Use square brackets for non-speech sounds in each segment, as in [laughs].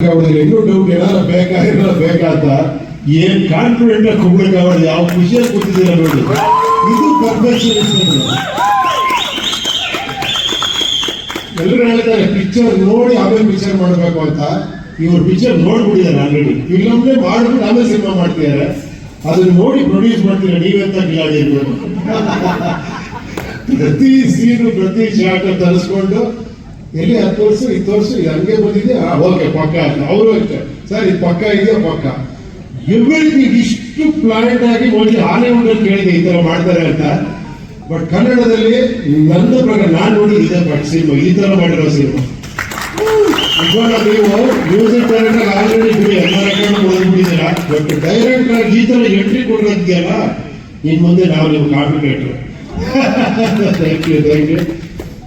ಇನ್ನೂ ಡೌಟ್ ಏನಾರ ಬೇಕಾ? ಏನಾರ ಬೇಕಾ ಅಂತ ಏನ್ ಕಾನ್ಫಿಡೆಂಟ್ ಆಗಿ ಕುಗ್ಲಿಕ್ಕೆ ಅವ್ರು ಯಾವ ಖುಷಿಯಲ್ಲಿ ಕೂತಿದ್ದೀರ ನೋಡಿ. ಇದು ಪರ್ಫೆಕ್ಷನಿಸ್ಟ್ ಎಲ್ಲರೂ ಹೇಳ್ತಾರೆ ಪಿಕ್ಚರ್ ನೋಡಿ ಆಮೇಲೆ ಪಿಕ್ಚರ್ ಮಾಡಬೇಕು ಅಂತ. ಇವ್ರು ಪಿಕ್ಚರ್ ನೋಡ್ಬಿಟ್ಟಿದ್ದಾರೆ ಆಲ್ರೆಡಿ ಫಿಲಮ್ನೇ ಮಾಡ್ಬಿಟ್ಟು ಆಮೇಲೆ ಸಿನಿಮಾ ಮಾಡ್ತಿದ್ದಾರೆ. ಅದನ್ನ ನೋಡಿ ಪ್ರೊಡ್ಯೂಸ್ ಮಾಡ್ತೀರ ನೀವೆಂತ ಗಿಲಾಡಿ ಇರ್ಬೇಕು? ಪ್ರತಿ ಸೀನು ಪ್ರತಿ ಶಾಟ್ ತರಿಸ್ಕೊಂಡು ಎಲ್ಲಿ ಹತ್ತು ವರ್ಷ ಇದು ವರ್ಷ ಇದು ಹಂಗೆ ಬಂದಿದೆ ಓಕೆ ಪಕ್ಕ. ಅಂತ ಅವರು ಅಷ್ಟೇ. ಸರ್ ಇದು ಪಕ್ಕ ಇದೆಯಾ ಪಕ್ಕ? ಎವ್ರಿಥಿಂಗ್ ಇಷ್ಟು ಪ್ಲಾನೆಟ್ ಆಗಿ ಓನ್ಲಿ ಹಾಲಿವುಡ್ ಅಲ್ಲಿ ಕೇಳಿದೆ ಈ ತರ ಮಾಡ್ತಾರೆ ಅಂತ. ಬಟ್ ಕನ್ನಡದಲ್ಲಿ ನನ್ನ ಪ್ರಕಾರ ನಾನು ಇದೆ ಬಟ್ ಸಿನಿಮಾ. ಈ ತರ ಮಾಡಿರೋ ಸಿನಿಮಾ. ನೀವು ಮ್ಯೂಸಿಕ್ ಡೈರೆಕ್ಟರ್ ಆಲ್ರೆಡಿ ಬಿಡಿ, ಎಲ್ಲ ಬಟ್ ಡೈರೆಕ್ಟರ್ ಆಗಿ ಈ ತರ ಎಂಟ್ರಿ ಕೊಡೋದಕ್ಕೆಲ್ಲ ಇನ್ ಮುಂದೆ ನಾವು ನಿಮ್ಗೆ competitor thank you thank you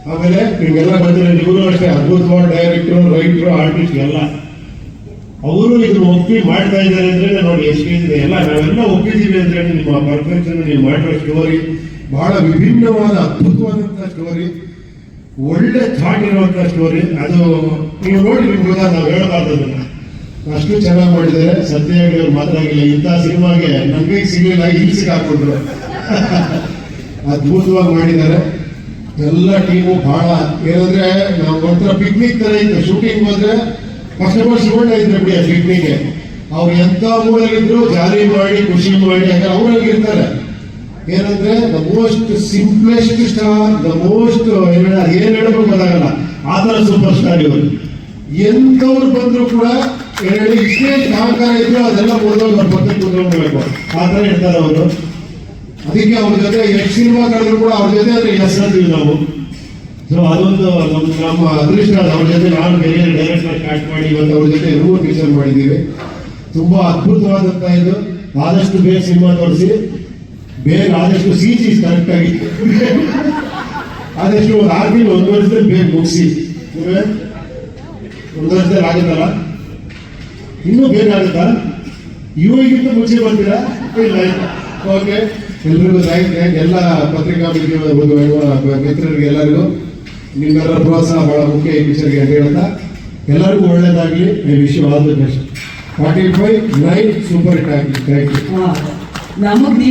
ಆಮೇಲೆ ನಿಮಗೆಲ್ಲ ಬಂದಿರೋ ನೀವು ಅಷ್ಟೇ ಅದ್ಭುತವಾದ ಡೈರೆಕ್ಟರ್ ರೈಟರ್ ಆರ್ಟಿಸ್ಟ್ ಎಲ್ಲ. ಅವರು ಇದನ್ನ ಒಪ್ಪಿ ಮಾಡ್ತಾ ಇದ್ದಾರೆ ಅಂದ್ರೆ ನೋಡಿ ಎಷ್ಟಿದೆ ಎಲ್ಲ ನಾವೆಲ್ಲ ಒಪ್ಪಿದ್ದೀವಿ ಅಂದ್ರೆ ನಿಮ್ಮ ಪರ್ಫೆಕ್ಷನ್ ನೀವು ಮಾಡಿರೋ ಸ್ಟೋರಿ ಬಹಳ ವಿಭಿನ್ನವಾದ ಅದ್ಭುತವಾದಂತಹ ಸ್ಟೋರಿ ಒಳ್ಳೆ ಥಾಟ್ ಇರುವಂತಹ ಸ್ಟೋರಿ ಅದು ನೀವು ನೋಡಿ ನಿಮ್ಗೆ ನಾವು ಹೇಳಬಾರ್ದು ಅಷ್ಟು ಚೆನ್ನಾಗಿ ಮಾಡಿದ್ದಾರೆ. ಸತ್ಯಾಗಿ ಅವ್ರು ಮಾತಾಗಿಲ್ಲ ಇಂಥ ಸಿನಿಮಾಗೆ ನನಗೆ ಸಿಗಲಿಲ್ಲ, ಇಲ್ಲಿ ಹಾಕೊಂಡ್ರು [laughs] ಅದ್ಭುತವಾಗಿ ಮಾಡಿದ್ದಾರೆ. ಎಲ್ಲ ಟೀಮು ಬಹಳ. ಏನಂದ್ರೆ, ನಾವು ಒಂಥರ ಪಿಕ್ನಿಕ್ ತರ ಇತ್ತು ಶೂಟಿಂಗ್ ಬಂದ್ರೆ ಫಸ್ಟ್ ಆಫ್ ಆಲ್ ಬಿಡಿ ಆ ಪಿಕ್ನಿಕ್ಗೆ ಅವ್ರು ಎಂತ ಮೂಲಗಿದ್ರು ಜಾಲಿ ಮಾಡಿ, ಖುಷಿ ಮಾಡಿ ಹಾಗೆ ಅವ್ರಾಗಿ ಇರ್ತಾರೆ. ಏನಂದ್ರೆ the most simplest star the most ಏನ್ ಹೇಳಬೇಕು ಗೊತ್ತಾಗಲ್ಲ. ಆ ಥರ ಸೂಪರ್ ಸ್ಟಾರ್ ಇವರು. ಎಂಥವ್ರು ಬಂದ್ರು ಕೂಡ ಇಷ್ಟೇ ಸಹಕಾರ ಇದ್ರು ಅದೆಲ್ಲ ಓದೋದು ಪಕ್ಕ ಆ ಥರ ಇರ್ತಾರೆ ಅವರು. ಅದಕ್ಕೆ ಅವ್ರ ಜೊತೆ ಎಷ್ಟು ಸಿನಿಮಾ ಕಳೆದ್ರು ಕೂಡ ಅವ್ರ ಜೊತೆ ಅಂದ್ರೆ ಅಂತೀವಿ ನಾವು. ಸೊ ಅದೊಂದು ನಮ್ಮ ನಮ್ಮ ಅದೃಷ್ಟ ಅದು. ಅವ್ರ ಜೊತೆ ನಾನು ಬೇರೆ ಡೈರೆಕ್ಟರ್ ಸ್ಟಾರ್ಟ್ ಮಾಡಿ ಇವತ್ತು ಅವ್ರ ಜೊತೆ ರೂಮ್ ಪಿಕ್ಚರ್ ಮಾಡಿದ್ದೀವಿ. ತುಂಬಾ ಅದ್ಭುತವಾದಂತ ಇದು. ಆದಷ್ಟು ಬೇಗ ಸಿನಿಮಾ ತೋರಿಸಿ. ಬೇಗ ಆದಷ್ಟು ಸಿ ಜಿ ಕರೆಕ್ಟ್ ಆಗಿ. ಆದಷ್ಟು ಒಂದು ಆರು ತಿಂಗಳು ಒಂದು ವರ್ಷದಲ್ಲಿ ಬೇಗ ಮುಗಿಸಿ. ಒಂದು ವರ್ಷದಲ್ಲಿ ಆಗುತ್ತಲ್ಲ? ಇನ್ನೂ ಬೇಗ ಆಗುತ್ತಾ? ಇವಾಗಿಂತ ಮುಂಚೆ ಬರ್ತೀರಾ ಇಲ್ಲ. ಓಕೆ ಎಲ್ರಿಗೂ ಥ್ಯಾಂಕ್ ಥ್ಯಾಂಕ್ ಎಲ್ಲ ಪತ್ರಿಕಾ ಮಿತ್ರ- ಮಿತ್ರರಿಗೆ ಎಲ್ಲರಿಗೂ ನಿಮ್ಮೆಲ್ಲರ ಪ್ರೋತ್ಸಾಹ ಬಹಳ ಮುಖ್ಯ ಈ ಪಿಕ್ಚರ್ಗೆ ಅಂತ ಹೇಳ್ತಾ, ಎಲ್ಲರಿಗೂ ಒಳ್ಳೇದಾಗಲಿ. I wish all the best forty five nine super thank thank you ನಮಗೆ